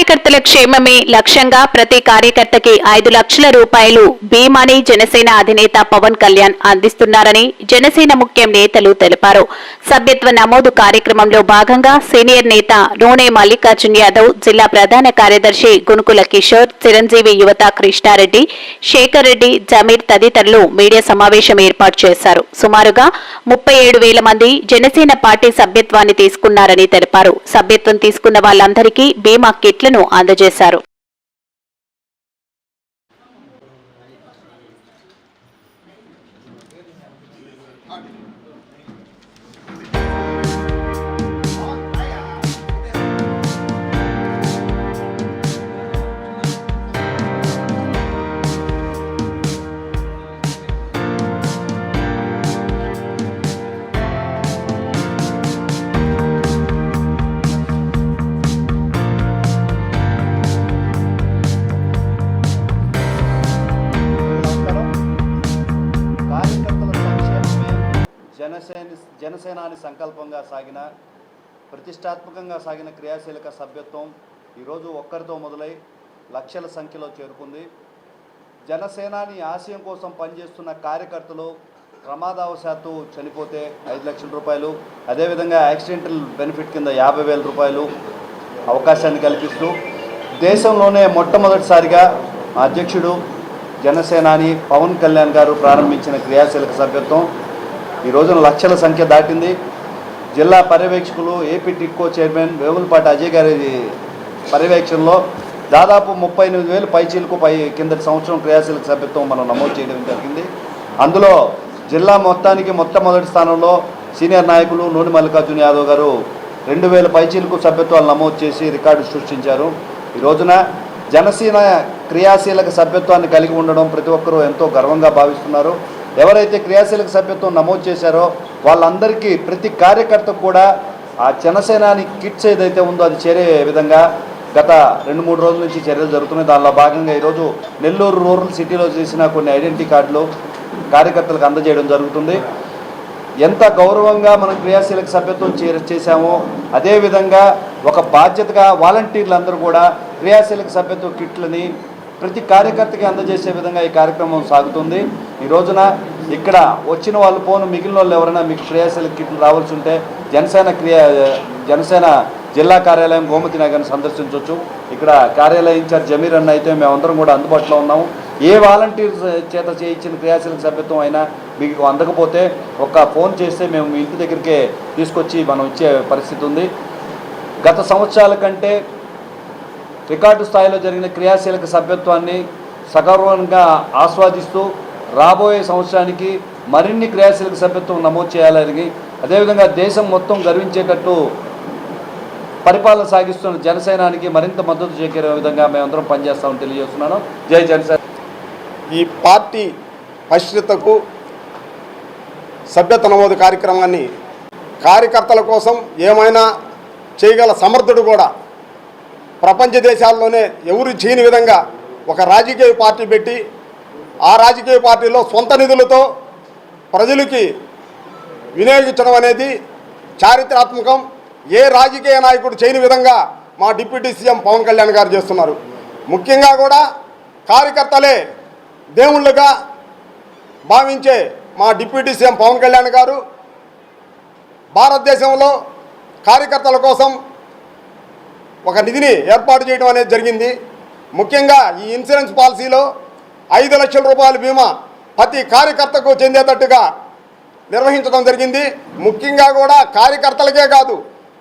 ಕಾರ್ಯಕರ್ತರು కార్యకర్తల క్షేమమే లక్ష్యంగా ప్రతి కార్యకర్తకి ఐదు లక్షల రూపాయలు బీమాని జనసేన అధినేత పవన్ కళ్యాణ్ అందిస్తున్నారని జనసేన ముఖ్య నేతలు తెలిపారు. సభ్యత్వ నమోదు కార్యక్రమంలో భాగంగా సీనియర్ నేత నూనె మల్లికార్జున్ యాదవ్ జిల్లా ప్రధాన కార్యదర్శి గునుకుల కిషోర్ చిరంజీవి యువత కృష్ణారెడ్డి శేఖర్ రెడ్డి జమీర్ తదితరులు మీడియా సమావేశం ఏర్పాటు చేశారు. సుమారుగా ముప్పై ఏడు వేల మంది జనసేన పార్టీ సభ్యత్వాన్ని తీసుకున్నారని తెలిపారు. సభ్యత్వం తీసుకున్న వాళ్ళందరికీ బీమా కిట్లను అందజేశారు జనసేన జనసేనాని సంకల్పంగా సాగిన ప్రతిష్టాత్మకంగా సాగిన క్రియాశీలక సభ్యత్వం ఈరోజు ఒక్కరితో మొదలై లక్షల సంఖ్యలో చేరుకుంది. జనసేనాని ఆశయం కోసం పనిచేస్తున్న కార్యకర్తలు ప్రమాదవశాత్తు చనిపోతే ఐదు లక్షల రూపాయలు అదేవిధంగా యాక్సిడెంటల్ బెనిఫిట్ కింద యాభై వేల రూపాయలు అవకాశాన్ని కల్పిస్తూ దేశంలోనే మొట్టమొదటిసారిగా మా అధ్యక్షుడు జనసేనాని పవన్ కళ్యాణ్ గారు ప్రారంభించిన క్రియాశీలక సభ్యత్వం. ఈ రోజున లక్షల సంఖ్య దాటింది. జిల్లా పర్యవేక్షకులు ఏపీ టిక్కో చైర్మన్ వేములపాటి అజయ్ గారి పర్యవేక్షణలో దాదాపు ముప్పై ఎనిమిది వేలు పైచీలకు పై కిందటి సంవత్సరం క్రియాశీలక సభ్యత్వం మనం నమోదు చేయడం జరిగింది. అందులో జిల్లా మొత్తానికి మొట్టమొదటి స్థానంలో సీనియర్ నాయకులు నూనె మల్లికార్జున యాదవ్ గారు రెండు వేల పైచీలకు సభ్యత్వాలు నమోదు చేసి రికార్డు సృష్టించారు. ఈ రోజున జనసేన క్రియాశీలక సభ్యత్వాన్ని కలిగి ఉండడం ప్రతి ఒక్కరూ ఎంతో గర్వంగా భావిస్తున్నారు. ఎవరైతే క్రియాశీలక సభ్యత్వం నమోదు చేశారో వాళ్ళందరికీ ప్రతి కార్యకర్తకు కూడా ఆ జనసేనాని కిట్స్ ఏదైతే ఉందో అది చేరే విధంగా గత రెండు మూడు రోజుల నుంచి చర్యలు జరుగుతున్నాయి. దానిలో భాగంగా ఈరోజు నెల్లూరు రూరల్ సిటీలో చేసిన కొన్ని ఐడెంటిటీ కార్డులు కార్యకర్తలకు అందజేయడం జరుగుతుంది. ఎంత గౌరవంగా మనం క్రియాశీలక సభ్యత్వం చే చేశామో అదేవిధంగా ఒక బాధ్యతగా వాలంటీర్లు అందరూ కూడా క్రియాశీలక సభ్యత్వ కిట్లని ప్రతి కార్యకర్తకి అందజేసే విధంగా ఈ కార్యక్రమం సాగుతుంది. ఈ రోజున ఇక్కడ వచ్చిన వాళ్ళు పోను మిగిలిన వాళ్ళు ఎవరైనా మీకు క్రియాశీలక కిట్లు రావాల్సి ఉంటే జనసేన క్రియా జనసేన జిల్లా కార్యాలయం గోమతి నగర్ని సందర్శించవచ్చు ఇక్కడ కార్యాలయ ఇన్ఛార్జ్ జమీర్ అన్న అయితే మేమందరం కూడా అందుబాటులో ఉన్నాము. ఏ వాలంటీర్ చేత చేయించిన క్రియాశీలక సభ్యత్వం అయినా మీకు అందకపోతే ఒక ఫోన్ చేస్తే మేము మీ ఇంటి దగ్గరికే తీసుకొచ్చి మనం ఇచ్చే పరిస్థితి ఉంది. గత సంవత్సరాల కంటే రికార్డు స్థాయిలో జరిగిన క్రియాశీలక సభ్యత్వాన్ని సగర్వంగా ఆస్వాదిస్తూ రాబోయే సంవత్సరానికి మరిన్ని క్రియాశీలక సభ్యత్వం నమోదు చేయాలని అదేవిధంగా దేశం మొత్తం గర్వించేటట్టు పరిపాలన సాగిస్తున్న జనసేనానికి మరింత మద్దతు చేకూరే విధంగా మేమందరం పనిచేస్తామని తెలియజేస్తున్నాను. జై జనసేన. ఈ పార్టీ పరిశ్రతకు సభ్యత నమోదు కార్యక్రమాన్ని కార్యకర్తల కోసం ఏమైనా చేయగల సమర్థుడు కూడా ప్రపంచ దేశాల్లోనే ఎవరు చేయని విధంగా ఒక రాజకీయ పార్టీ పెట్టి ఆ రాజకీయ పార్టీలో సొంత నిధులతో ప్రజలకి వినియోగించడం అనేది చారిత్రాత్మకం. ఏ రాజకీయ నాయకుడు చేయని విధంగా మా డిప్యూటీ సీఎం పవన్ కళ్యాణ్ గారు చేస్తున్నారు. ముఖ్యంగా కూడా కార్యకర్తలే దేవుళ్ళుగా భావించే మా డిప్యూటీ సీఎం పవన్ కళ్యాణ్ గారు భారతదేశంలో కార్యకర్తల కోసం ఒక నిధిని ఏర్పాటు చేయడం అనేది జరిగింది. ముఖ్యంగా ఈ ఇన్సూరెన్స్ పాలసీలో ఐదు లక్షల రూపాయల బీమా ప్రతి కార్యకర్తకు చెందేటట్టుగా నిర్వహించడం జరిగింది. ముఖ్యంగా కూడా కార్యకర్తలకే కాదు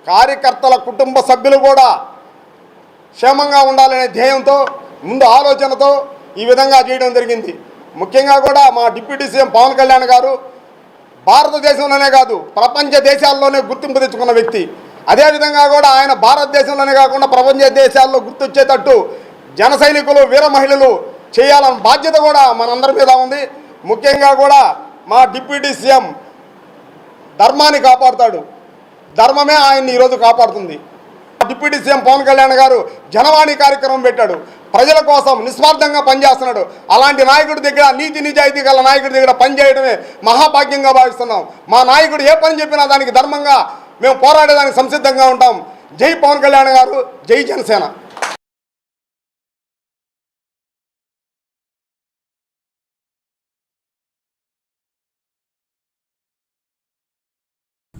కార్యకర్తల కుటుంబ సభ్యులు కూడా క్షేమంగా ఉండాలనే ధ్యేయంతో ముందు ఆలోచనతో ఈ విధంగా చేయడం జరిగింది. ముఖ్యంగా కూడా మా డిప్యూటీ సీఎం పవన్ కళ్యాణ్ గారు భారతదేశంలోనే కాదు ప్రపంచ దేశాల్లోనే గుర్తింపు తెచ్చుకున్న వ్యక్తి. అదేవిధంగా కూడా ఆయన భారతదేశంలోనే కాకుండా ప్రపంచ దేశాల్లో గుర్తొచ్చేటట్టు జన సైనికులు వీర మహిళలు చేయాలన్న బాధ్యత కూడా మనందరి మీద ఉంది. ముఖ్యంగా కూడా మా డిప్యూటీ సీఎం ధర్మాన్ని కాపాడుతాడు. ధర్మమే ఆయన్ని ఈరోజు కాపాడుతుంది. డిప్యూటీ సీఎం పవన్ కళ్యాణ్ గారు జనవాణి కార్యక్రమం పెట్టాడు. ప్రజల కోసం నిస్వార్థంగా పనిచేస్తున్నాడు. అలాంటి నాయకుడి దగ్గర నీతి నిజాయితీ గల నాయకుడి దగ్గర పనిచేయడమే మహాభాగ్యంగా భావిస్తున్నాం. మా నాయకుడు ఏ పని చెప్పినా దానికి ధర్మంగా మేము పోరాడేదానికి సంసిద్ధంగా ఉంటాం. జై పవన్ కళ్యాణ్ గారు జై జనసేన.